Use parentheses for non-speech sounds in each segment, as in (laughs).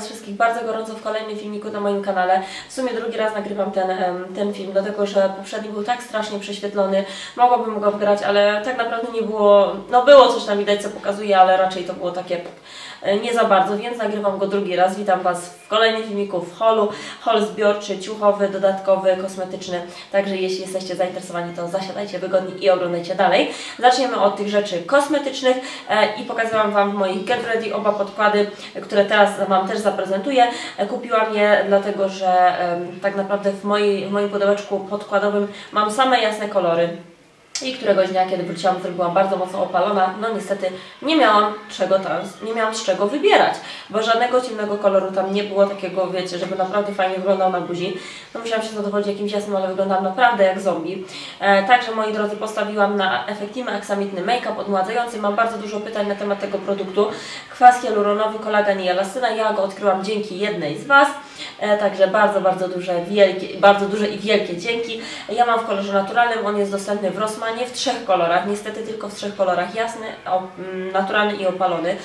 Was wszystkich bardzo gorąco w kolejnym filmiku na moim kanale. W sumie drugi raz nagrywam ten, ten film, dlatego że poprzedni był tak strasznie prześwietlony. Mogłabym go wgrać, ale tak naprawdę nie było, no było coś tam widać, co pokazuje, ale raczej to było takie nie za bardzo, więc nagrywam go drugi raz. Witam Was w kolejnym filmiku w holu. Hol zbiorczy, ciuchowy, dodatkowy, kosmetyczny. Także jeśli jesteście zainteresowani, to zasiadajcie wygodnie i oglądajcie dalej. Zaczniemy od tych rzeczy kosmetycznych e, i pokazałam Wam w moich Get Ready oba podkłady, które teraz Wam też zaprezentuję. E, kupiłam je dlatego, że tak naprawdę w, w moim pudełeczku podkładowym mam same jasne kolory. I któregoś dnia, kiedy wróciłam, byłam bardzo mocno opalona, no niestety nie miałam czego tam, nie miałam z czego wybierać, bo żadnego ciemnego koloru tam nie było takiego, wiecie, żeby naprawdę fajnie wyglądał na buzi. No musiałam się zadowolić jakimś jasnym, ale wyglądałam naprawdę jak zombie. E, także moi drodzy, postawiłam na efektywny aksamitny make-up odmładzający. Mam bardzo dużo pytań na temat tego produktu. Kwas hialuronowy, kolagen i elastyna. Ja go odkryłam dzięki jednej z Was. E, także bardzo, bardzo duże, wielkie, bardzo duże i wielkie dzięki. Ja mam w kolorze naturalnym, on jest dostępny w Rossmanie w trzech kolorach, niestety tylko w trzech kolorach, jasny, mm, naturalny i opalony.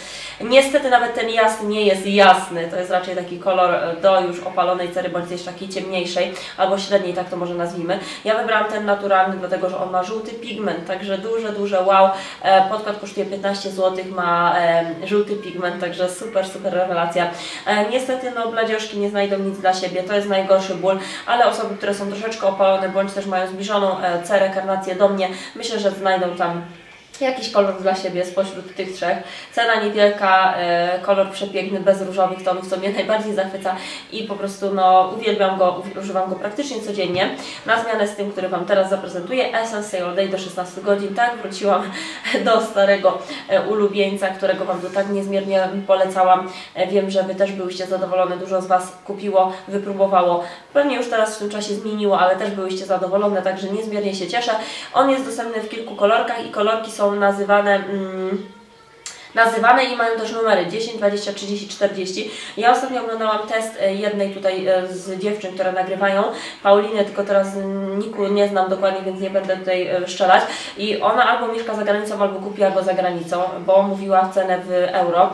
Niestety nawet ten jasny nie jest jasny, to jest raczej taki kolor e, do już opalonej cery, bądź też takiej ciemniejszej, albo średniej, tak to może nazwijmy. Ja wybrałam ten naturalny, dlatego że on ma żółty pigment, także duże, duże wow. E, podkład kosztuje 15 zł, ma żółty pigment, także super, super rewelacja. Niestety no bladzioszki nie znajdę znajdą nic dla siebie, to jest najgorszy ból, ale osoby, które są troszeczkę opalone, bądź też mają zbliżoną e, cerę, karnację do mnie, myślę, że znajdą tam jakiś kolor dla siebie spośród tych trzech. Cena niewielka, e, kolor przepiękny, bez różowych tonów, co mnie najbardziej zachwyca i po prostu no, uwielbiam go, używam go praktycznie codziennie. Na zmianę z tym, który Wam teraz zaprezentuję, Essence All Day do 16 godzin. Tak, wróciłam do starego e, ulubieńca, którego Wam tu tak niezmiernie polecałam. E, wiem, że Wy też byłyście zadowolone, dużo z Was kupiło, wypróbowało. Pewnie już teraz w tym czasie zmieniło, ale też byłyście zadowolone, także niezmiernie się cieszę. On jest dostępny w kilku kolorkach i kolorki są są nazywane... Mm, nazywane i mają też numery 10, 20, 30, 40. Ja ostatnio oglądałam test e, jednej tutaj e, z dziewczyn, które nagrywają, Pauliny, tylko teraz Niku nie znam dokładnie, więc nie będę tutaj e, szczelać. I ona albo mieszka za granicą, albo kupiła go za granicą, bo mówiła cenę w euro.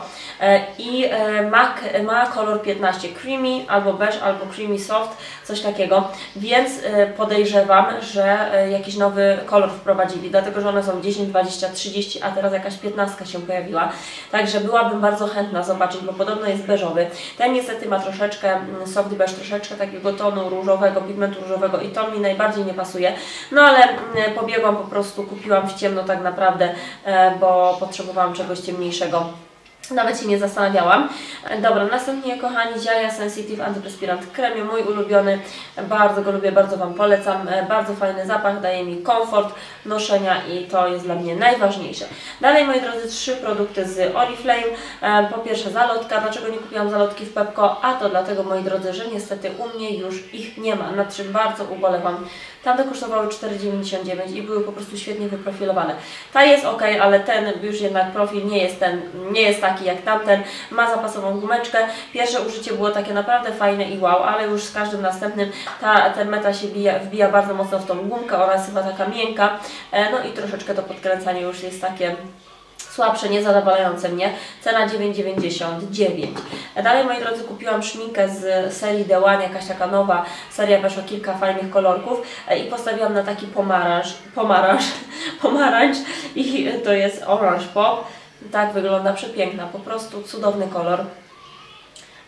I ma, ma kolor 15 creamy, albo beige, albo creamy soft, coś takiego, więc podejrzewam, że jakiś nowy kolor wprowadzili, dlatego że one są 10, 20, 30, a teraz jakaś 15 się pojawiła. Także byłabym bardzo chętna zobaczyć, bo podobno jest beżowy. Ten niestety ma troszeczkę mm, soft beige, troszeczkę takiego tonu różowego, pigmentu różowego i to mi najbardziej nie pasuje. No ale mm, pobiegłam po prostu, kupiłam w ciemno tak naprawdę, e, bo potrzebowałam czegoś ciemniejszego. Nawet się nie zastanawiałam. Dobra, następnie kochani Ziaja Sensitive Antiperspirant Kremie, mój ulubiony, bardzo go lubię, bardzo Wam polecam, bardzo fajny zapach, daje mi komfort noszenia i to jest dla mnie najważniejsze. Dalej moi drodzy, trzy produkty z Oriflame. Po pierwsze zalotka, dlaczego nie kupiłam zalotki w Pepko? A to dlatego moi drodzy, że niestety u mnie już ich nie ma, nad czym bardzo ubolewam. Tamte kosztowały 4,99 i były po prostu świetnie wyprofilowane. Ta jest ok, ale ten już jednak profil nie jest ten, nie jest taki jak tamten. Ma zapasową gumeczkę. Pierwsze użycie było takie naprawdę fajne i wow, ale już z każdym następnym ta, ten meta się wbija, wbija bardzo mocno w tą gumkę. Ona jest chyba taka miękka. E, no i troszeczkę to podkręcanie już jest takie słabsze, niezadowalające mnie. Cena 9,99. Dalej, moi drodzy, kupiłam szminkę z serii The One, jakaś taka nowa seria, weszła kilka fajnych kolorków e, i postawiłam na taki pomarańcz, pomarańcz, pomarańcz i to jest Orange Pop. Tak wygląda, przepiękna, po prostu cudowny kolor.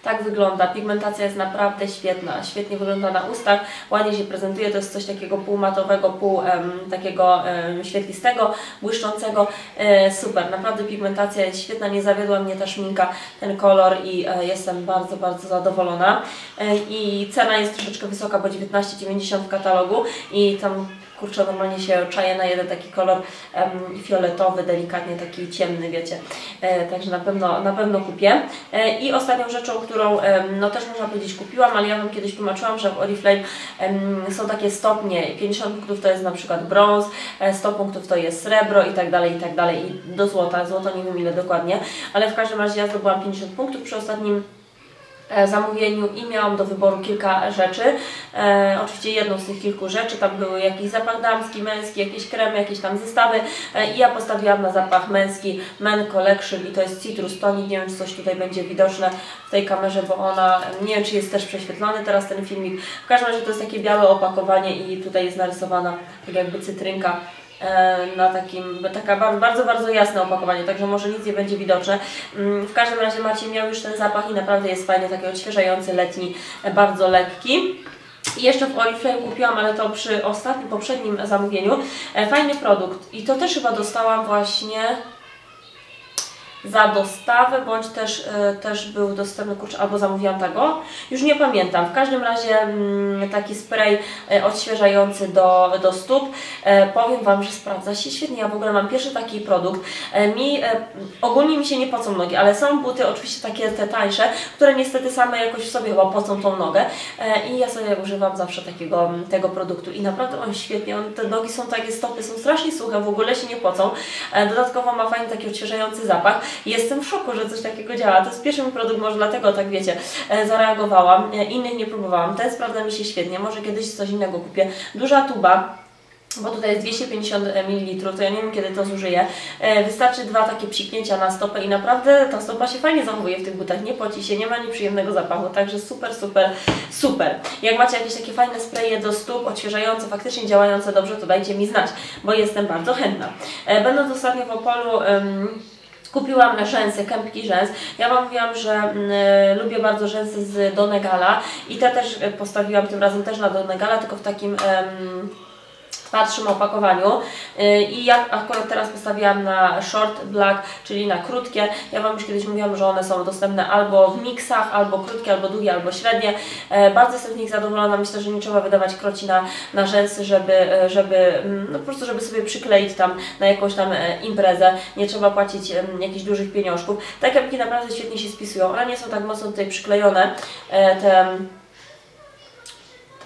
Tak wygląda. Pigmentacja jest naprawdę świetna. Świetnie wygląda na ustach, ładnie się prezentuje. To jest coś takiego półmatowego, pół um, takiego um, świetlistego, błyszczącego. E, super, naprawdę pigmentacja jest świetna. Nie zawiodła mnie ta szminka, ten kolor i e, jestem bardzo, bardzo zadowolona. E, I cena jest troszeczkę wysoka, bo 19,90 w katalogu i tam kurczę, normalnie się czaję na jeden taki kolor um, fioletowy, delikatnie taki ciemny, wiecie. E, także na pewno, na pewno kupię. E, I ostatnią rzeczą, którą no też można powiedzieć kupiłam, ale ja Wam kiedyś tłumaczyłam, że w Oriflame są takie stopnie. 50 punktów to jest na przykład brąz, 100 e, punktów to jest srebro i tak dalej, i tak dalej. I do złota, złoto nie wiem ile dokładnie, ale w każdym razie ja zdobyłam 50 punktów przy ostatnim zamówieniu i miałam do wyboru kilka rzeczy. E, oczywiście jedną z tych kilku rzeczy, tam były jakiś zapach damski, męski, jakieś kremy, jakieś tam zestawy. E, i ja postawiłam na zapach męski Men Collection i to jest Citrus Tonic, nie wiem czy coś tutaj będzie widoczne w tej kamerze, bo ona, nie wiem czy jest też prześwietlony teraz ten filmik, w każdym razie to jest takie białe opakowanie i tutaj jest narysowana tak jakby cytrynka. E, na takim, taka bardzo, bardzo, jasne opakowanie, także może nic nie będzie widoczne. Mm, w każdym razie Maciej miał już ten zapach i naprawdę jest fajny, taki odświeżający, letni, e, bardzo lekki. I jeszcze w Oriflame kupiłam, ale to przy ostatnim, poprzednim zamówieniu. E, fajny produkt i to też chyba dostałam właśnie za dostawę, bądź też, y, też był dostępny kurczę, albo zamówiłam tego. Już nie pamiętam. W każdym razie mm, taki spray y, odświeżający do, do stóp. Y, powiem Wam, że sprawdza się świetnie. Ja w ogóle mam pierwszy taki produkt. Mi, ogólnie mi się nie pocą nogi, ale są buty oczywiście takie te tańsze, które niestety same jakoś w sobie chyba pocą tą nogę i ja sobie używam zawsze takiego tego produktu i naprawdę on świetnie, on, te nogi są takie, stopy są strasznie suche, w ogóle się nie pocą. Dodatkowo ma fajny taki odświeżający zapach jestem w szoku, że coś takiego działa. To jest pierwszy mój produkt, może dlatego tak wiecie, e, zareagowałam. E, innych nie próbowałam. Ten sprawdza mi się świetnie. Może kiedyś coś innego kupię. Duża tuba bo tutaj jest 250 ml, to ja nie wiem kiedy to zużyję. E, wystarczy dwa takie psiknięcia na stopę i naprawdę ta stopa się fajnie zachowuje w tych butach, nie poci się, nie ma nieprzyjemnego zapachu, także super, super, super. Jak macie jakieś takie fajne spraye do stóp, odświeżające, faktycznie działające dobrze, to dajcie mi znać, bo jestem bardzo chętna. Będąc ostatnio w Opolu... Um, Kupiłam rzęsy, kępki rzęs. Ja Wam mówiłam, że y, lubię bardzo rzęsy z Donegala i te też postawiłam tym razem też na Donegala, tylko w takim... twardszym opakowaniu y, i ja akurat teraz postawiłam na short black, czyli na krótkie. Ja Wam już kiedyś mówiłam, że one są dostępne albo w miksach, albo krótkie, albo długie, albo średnie. E, bardzo jestem z nich zadowolona. Myślę, że nie trzeba wydawać kroci na, na rzęsy, żeby, e, żeby mm, no po prostu, żeby sobie przykleić tam na jakąś tam e, imprezę. Nie trzeba płacić jakichś dużych pieniążków. Te kepki naprawdę świetnie się spisują. One nie są tak mocno tutaj przyklejone. Te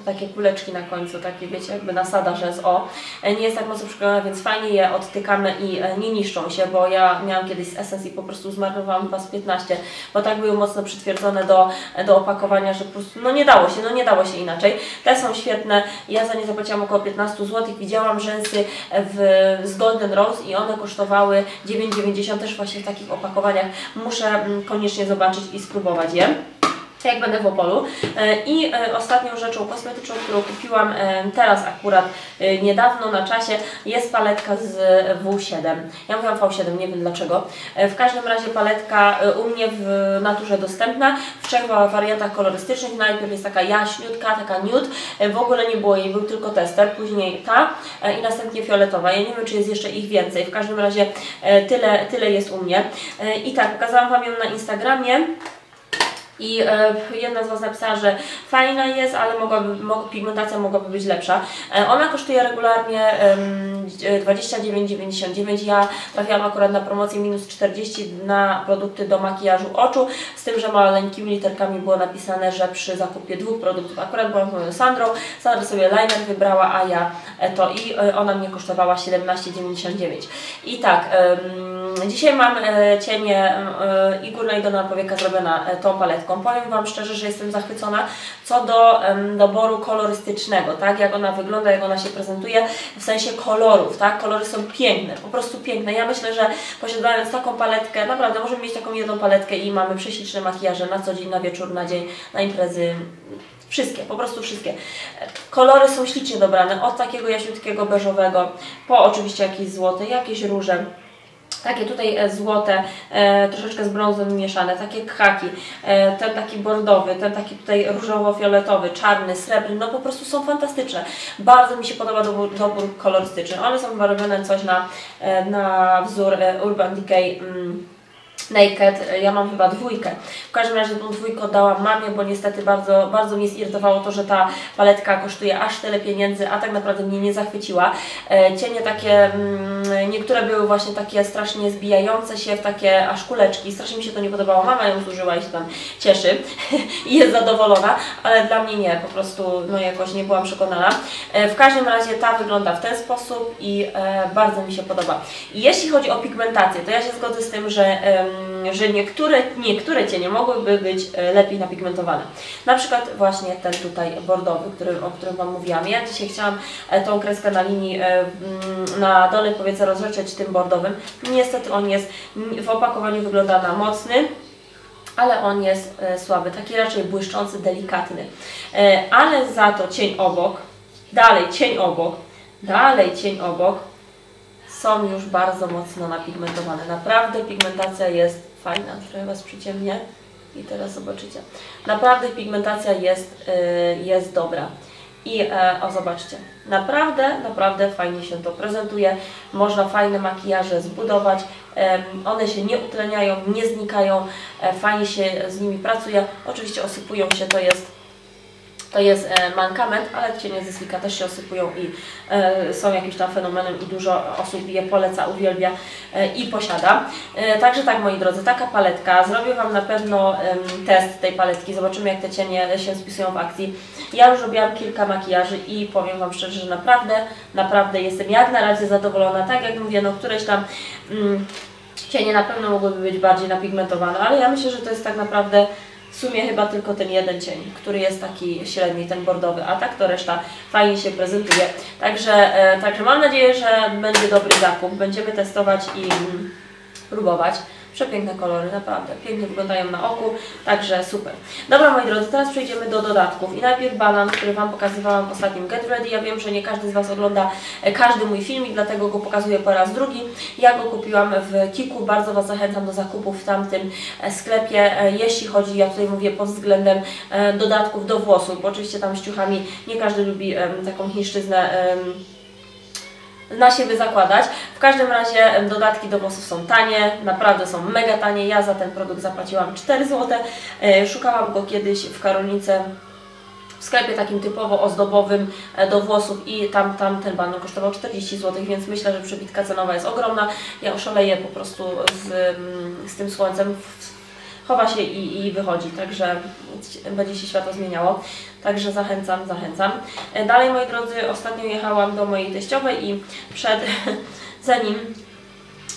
takie kuleczki na końcu, takie wiecie, jakby nasada, że z O. E, nie jest tak mocno przyklejone, więc fajnie je odtykamy i e, nie niszczą się, bo ja miałam kiedyś z Essence i po prostu zmarnowałam chyba z 15, bo tak były mocno przytwierdzone do, do opakowania, że po prostu no nie dało się, no nie dało się inaczej. Te są świetne, ja za nie zapłaciłam około 15 zł, widziałam rzęsy w, z Golden Rose i one kosztowały 9,90 też właśnie w takich opakowaniach. Muszę mm, koniecznie zobaczyć i spróbować je jak będę w Opolu. E, I e, ostatnią rzeczą kosmetyczną, którą kupiłam e, teraz akurat niedawno na czasie jest paletka z W7. Ja mówiłam V7, nie wiem dlaczego. W każdym razie paletka u mnie w naturze dostępna w trzech wariantach kolorystycznych. Najpierw jest taka jaśniutka, taka nude. W ogóle nie było jej, był tylko tester. Później ta i następnie fioletowa. Ja nie wiem, czy jest jeszcze ich więcej. W każdym razie tyle, tyle jest u mnie. I tak, pokazałam Wam ją na Instagramie. I e, jedna z Was napisała, że fajna jest, ale mogłaby, pigmentacja mogłaby być lepsza. E, ona kosztuje regularnie e, 29,99. Ja trafiłam akurat na promocję minus 40 na produkty do makijażu oczu, z tym, że maleńkimi literkami było napisane, że przy zakupie dwóch produktów, akurat byłam z moją Sandrą, Sandra sobie liner wybrała, a ja e, to i e, ona mnie kosztowała 17,99. I tak, dzisiaj mam e, cienie i górna i dolna powieka zrobiona tą paletką. Powiem Wam szczerze, że jestem zachwycona co do doboru kolorystycznego, tak, jak ona wygląda, jak ona się prezentuje, w sensie kolorów, tak? Kolory są piękne, po prostu piękne. Ja myślę, że posiadając taką paletkę, naprawdę możemy mieć taką jedną paletkę i mamy prześliczne makijaże na co dzień, na wieczór, na dzień, na imprezy. Wszystkie, po prostu wszystkie. Kolory są ślicznie dobrane, od takiego jaśniutkiego beżowego, po oczywiście jakieś złote, jakieś róże. Takie tutaj e, złote, e, troszeczkę z brązem mieszane, takie khaki, e, ten taki bordowy, ten taki tutaj różowo-fioletowy, czarny, srebrny, no po prostu są fantastyczne. Bardzo mi się podoba dobór, dobór kolorystyczny. One są robione coś na, na wzór Urban Decay. Naked, ja mam chyba dwójkę. W każdym razie tą dwójkę oddałam mamie, bo niestety bardzo, bardzo mnie zirytowało to, że ta paletka kosztuje aż tyle pieniędzy, a tak naprawdę mnie nie zachwyciła. E, cienie takie, mm, niektóre były właśnie takie strasznie zbijające się w takie aż kuleczki. Strasznie mi się to nie podobało. Mama ją zużyła i się tam cieszy (laughs) i jest zadowolona, ale dla mnie nie, po prostu no jakoś nie byłam przekonana. E, w każdym razie ta wygląda w ten sposób i e, bardzo mi się podoba. Jeśli chodzi o pigmentację, to ja się zgodzę z tym, że że niektóre, niektóre cienie mogłyby być e, lepiej napigmentowane. Na przykład właśnie ten tutaj bordowy, który, o którym Wam mówiłam. Ja dzisiaj chciałam e, tą kreskę na linii e, mm, na dolnej powiece rozrzeczeć tym bordowym. Niestety on jest w opakowaniu wygląda na mocny, ale on jest słaby, taki raczej błyszczący, delikatny. Ale za to cień obok, dalej cień obok, dalej cień obok są już bardzo mocno napigmentowane. Naprawdę pigmentacja jest fajna. Trochę Was przyciemnię i teraz zobaczycie. Naprawdę pigmentacja jest, e, jest dobra. I e, o, zobaczcie, naprawdę, naprawdę fajnie się to prezentuje. Można fajne makijaże zbudować. Em, one się nie utleniają, nie znikają. E, fajnie się z nimi pracuje. Oczywiście osypują się, to jest to jest e, mankament, ale cienie ze Slika też się osypują i e, są jakimś tam fenomenem i dużo osób je poleca, uwielbia e, i posiada. Także tak moi drodzy, taka paletka. Zrobię Wam na pewno test tej paletki, zobaczymy jak te cienie się spisują w akcji. Ja już robiłam kilka makijaży i powiem Wam szczerze, że naprawdę, naprawdę jestem jak na razie zadowolona. Tak jak mówię, no któreś tam... Mm, Cienie na pewno mogłyby być bardziej napigmentowane, ale ja myślę, że to jest tak naprawdę w sumie chyba tylko ten jeden cień, który jest taki średni, ten bordowy, a tak to reszta fajnie się prezentuje. Także, e, także mam nadzieję, że będzie dobry zakup. Będziemy testować i mm, próbować. Przepiękne kolory, naprawdę. Pięknie wyglądają na oku, także super. Dobra moi drodzy, teraz przejdziemy do dodatków. I najpierw banan, który Wam pokazywałam w ostatnim Get Ready. Ja wiem, że nie każdy z Was ogląda e, każdy mój filmik, dlatego go pokazuję po raz drugi. Ja go kupiłam w Kiku, bardzo Was zachęcam do zakupów w tamtym e, sklepie, e, jeśli chodzi, ja tutaj mówię pod względem dodatków do włosów, bo oczywiście tam z ciuchami nie każdy lubi taką chińszczyznę na siebie zakładać. W każdym razie dodatki do włosów są tanie, naprawdę są mega tanie. Ja za ten produkt zapłaciłam 4 zł. E, Szukałam go kiedyś w Karolnice w sklepie takim typowo ozdobowym e, do włosów i tam, tam ten banan kosztował 40 zł, więc myślę, że przebitka cenowa jest ogromna. Ja oszaleję po prostu z, mm, z tym słońcem. Chowa się i, i wychodzi, także będzie się światło zmieniało. Także zachęcam, zachęcam. E, Dalej, moi drodzy, ostatnio jechałam do mojej teściowej i przed, (laughs) zanim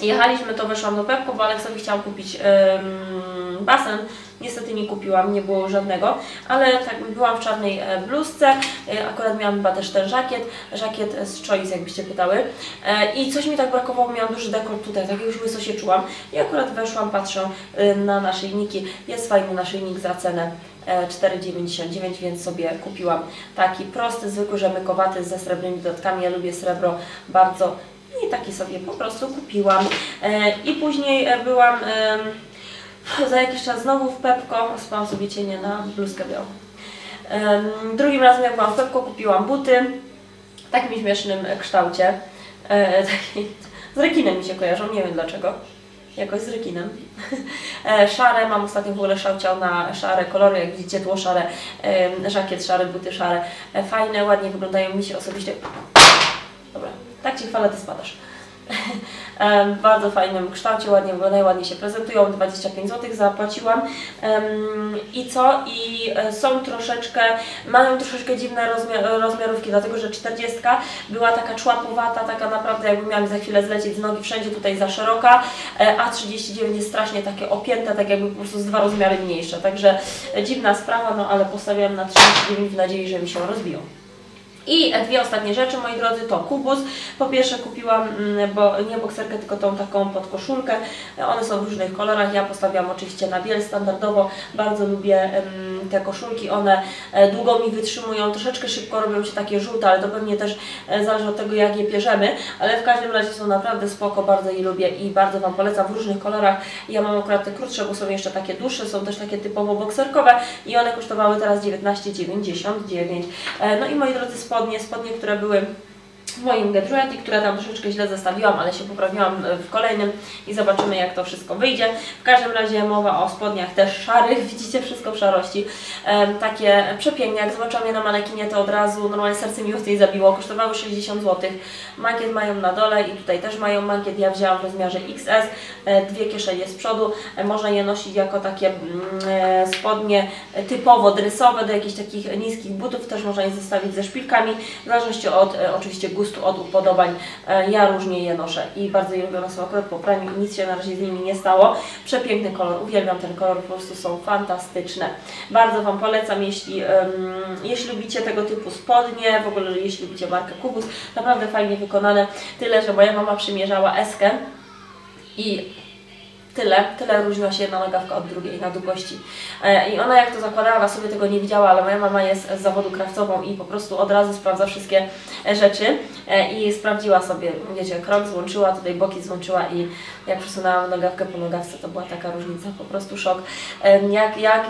jechaliśmy, to weszłam do Pepko, bo Aleksowi chciałam kupić em, basen. Niestety nie kupiłam, nie było żadnego, ale tak byłam w czarnej e, bluzce, e, akurat miałam chyba też ten żakiet, żakiet z Choice, jakbyście pytały. E, I coś mi tak brakowało, miałam duży dekolt tutaj, tak już łyso się czułam. I akurat weszłam, patrzę na naszyjniki, jest fajny naszyjnik za cenę e, 4,99, więc sobie kupiłam taki prosty, zwykły, rzemykowaty ze srebrnymi dodatkami. Ja lubię srebro bardzo i taki sobie po prostu kupiłam. I później byłam za jakiś czas znowu w Pepko, spałam sobie cienie na bluzkę białą. Drugim razem jak byłam w Pepko kupiłam buty w takim śmiesznym kształcie. E, z rekinem mi się kojarzą, nie wiem dlaczego. Jakoś z rekinem. E, szare, mam ostatnio w ogóle szałciał na szare kolory, jak widzicie tło szare, żakiet szary, buty szare. E, Fajne, ładnie wyglądają mi się osobiście. Dobra, tak Ci chwalę, Ty spadasz. (laughs) W bardzo fajnym kształcie, ładnie wyglądają, ładnie się prezentują. 25 zł zapłaciłam. I co? I e, są troszeczkę, mają troszeczkę dziwne rozmiar, rozmiarówki, dlatego że 40 była taka człapowata, taka naprawdę jakby miała mi za chwilę zlecieć z nogi wszędzie tutaj za szeroka, e, a 39 jest strasznie takie opięte, tak jakby po prostu z dwa rozmiary mniejsze. Także e, dziwna sprawa, no ale postawiłam na 39 w nadziei, że mi się rozbiją. I dwie ostatnie rzeczy, moi drodzy, to kubus. Po pierwsze kupiłam, mm, bo nie bokserkę, tylko tą taką podkoszulkę. One są w różnych kolorach. Ja postawiłam oczywiście na biel standardowo. Bardzo lubię em, te koszulki. One e, długo mi wytrzymują. Troszeczkę szybko robią się takie żółte, ale to pewnie też e, zależy od tego, jak je bierzemy. Ale w każdym razie są naprawdę spoko, bardzo je lubię i bardzo Wam polecam w różnych kolorach. Ja mam akurat te krótsze, bo są jeszcze takie dłuższe, są też takie typowo bokserkowe i one kosztowały teraz 19,99. E, No i moi drodzy, spodnie, spodnie, które były w moim Get Ready, które tam troszeczkę źle zestawiłam, ale się poprawiłam e, w kolejnym i zobaczymy jak to wszystko wyjdzie. W każdym razie mowa o spodniach też szarych, (laughs) widzicie wszystko w szarości. Takie przepiękne, jak zobaczyłam je na manekinie to od razu normalnie serce mi tutaj zabiło, kosztowały 60 zł. Mankiet mają na dole i tutaj też mają mankiet, ja wzięłam w rozmiarze XS, e, dwie kieszenie z przodu, e, można je nosić jako takie mm, spodnie typowo dresowe do jakichś takich niskich butów, też można je zestawić ze szpilkami, w zależności od oczywiście góry gustu, od upodobań. E, ja różnie je noszę i bardzo je lubię. One są akurat po praniu i nic się na razie z nimi nie stało. Przepiękny kolor, uwielbiam ten kolor, po prostu są fantastyczne. Bardzo Wam polecam, jeśli, um, jeśli lubicie tego typu spodnie, w ogóle jeśli lubicie markę Kubus, naprawdę fajnie wykonane. Tyle, że moja mama przymierzała eskę i tyle, tyle różniła się jedna nogawka od drugiej na długości. E, I ona jak to zakładała, sobie tego nie widziała, ale moja mama jest z zawodu krawcową i po prostu od razu sprawdza wszystkie e, rzeczy e, i sprawdziła sobie, wiecie, krok złączyła, tutaj boki złączyła i jak przesunęłam nogawkę po nogawce, to była taka różnica, po prostu szok. Jak, jak,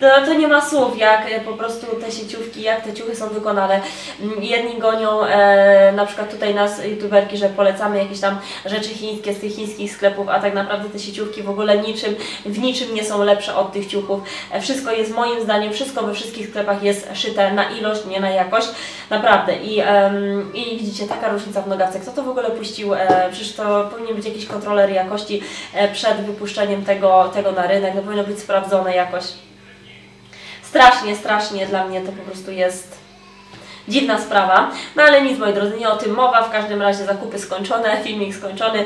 to, to nie ma słów, jak po prostu te sieciówki, jak te ciuchy są wykonane. Jedni gonią na przykład tutaj nas youtuberki, że polecamy jakieś tam rzeczy chińskie z tych chińskich sklepów, a tak naprawdę te sieciówki w ogóle niczym, w niczym nie są lepsze od tych ciuchów. E, wszystko jest moim zdaniem, wszystko we wszystkich sklepach jest szyte na ilość, nie na jakość. Naprawdę. I, um, i widzicie, taka różnica w nogawce. Kto to w ogóle puścił? E, przecież to powinien być jakiś kontroler jakości e, przed wypuszczeniem tego, tego na rynek. To powinno być sprawdzone jakoś. Strasznie, strasznie dla mnie to po prostu jest Dziwna sprawa, no ale nic moi drodzy, nie o tym mowa, w każdym razie zakupy skończone, (laughs) filmik skończony,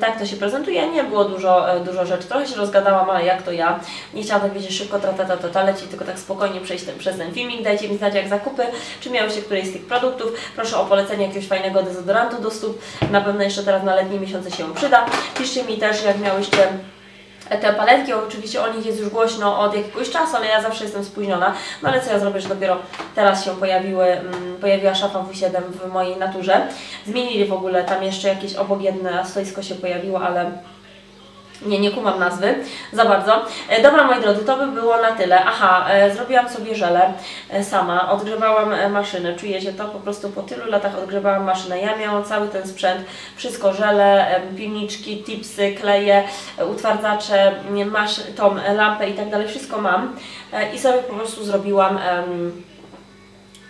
tak to się prezentuje, nie było dużo, e, dużo rzeczy, trochę się rozgadałam, ale jak to ja, nie chciałam tak wiedzieć szybko, ta, leci, tylko tak spokojnie przejść ten, przez ten filmik, dajcie mi znać jak zakupy, czy miałyście któryś z tych produktów, proszę o polecenie jakiegoś fajnego dezodorantu do stóp, na pewno jeszcze teraz na letnie miesiące się przyda, piszcie mi też jak miałyście te paletki, oczywiście o nich jest już głośno od jakiegoś czasu, ale ja zawsze jestem spóźniona. No ale co ja zrobię, że dopiero teraz się pojawiły, mm, pojawiła szafa W7 w mojej naturze. Zmienili w ogóle, tam jeszcze jakieś obok jedne stoisko się pojawiło, ale nie, nie kumam nazwy za bardzo. E, dobra, moi drodzy, to by było na tyle. Aha, e, zrobiłam sobie żelę e, sama, odgrzewałam maszynę. Czujecie to? Po prostu po tylu latach odgrzewałam maszynę. Ja miałam cały ten sprzęt, wszystko, żele, pilniczki, tipsy, kleje, utwardzacze, masz, tą lampę i tak dalej, wszystko mam. I sobie po prostu zrobiłam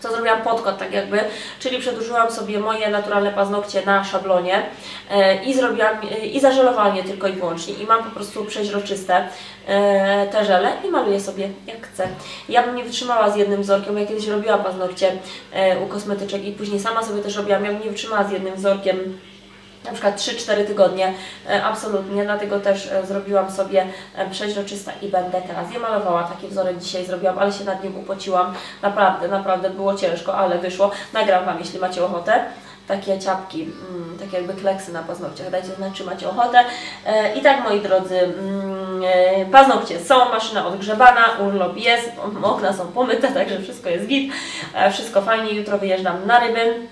co zrobiłam podkład tak jakby, czyli przedłużyłam sobie moje naturalne paznokcie na szablonie e, i zrobiłam e, i zażelowałam je tylko i wyłącznie. I mam po prostu przeźroczyste e, te żele i maluję sobie jak chcę. Ja bym nie wytrzymała z jednym wzorkiem, ja kiedyś robiłam paznokcie u kosmetyczek i później sama sobie też robiłam, ja bym nie wytrzymała z jednym wzorkiem na przykład 3-4 tygodnie, e, absolutnie, dlatego też e, zrobiłam sobie e, przeźroczysta i będę teraz je malowała. Taki wzorek dzisiaj zrobiłam, ale się nad nim upociłam. Naprawdę, naprawdę było ciężko, ale wyszło. Nagram Wam, jeśli macie ochotę takie ciapki, mm, takie jakby kleksy na paznokciach. Dajcie znać, czy macie ochotę. I tak, moi drodzy, mm, paznokcie są, maszyna odgrzebana, urlop jest, okna są pomyte, (laughs) także wszystko jest git, wszystko fajnie. Jutro wyjeżdżam na ryby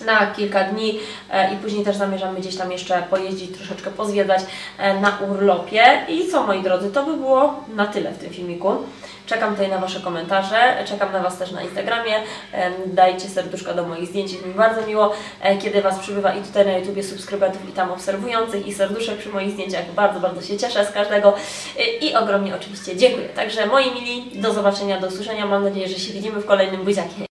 na kilka dni e, i później też zamierzamy gdzieś tam jeszcze pojeździć, troszeczkę pozwiedzać e, na urlopie. I co moi drodzy, to by było na tyle w tym filmiku. Czekam tutaj na Wasze komentarze, czekam na Was też na Instagramie, dajcie serduszka do moich zdjęć, jest mi bardzo miło, e, kiedy Was przybywa i tutaj na YouTubie subskrybentów i tam obserwujących i serduszek przy moich zdjęciach, bardzo, bardzo się cieszę z każdego i ogromnie oczywiście dziękuję. Także moi mili, do zobaczenia, do usłyszenia, mam nadzieję, że się widzimy w kolejnym buziakie.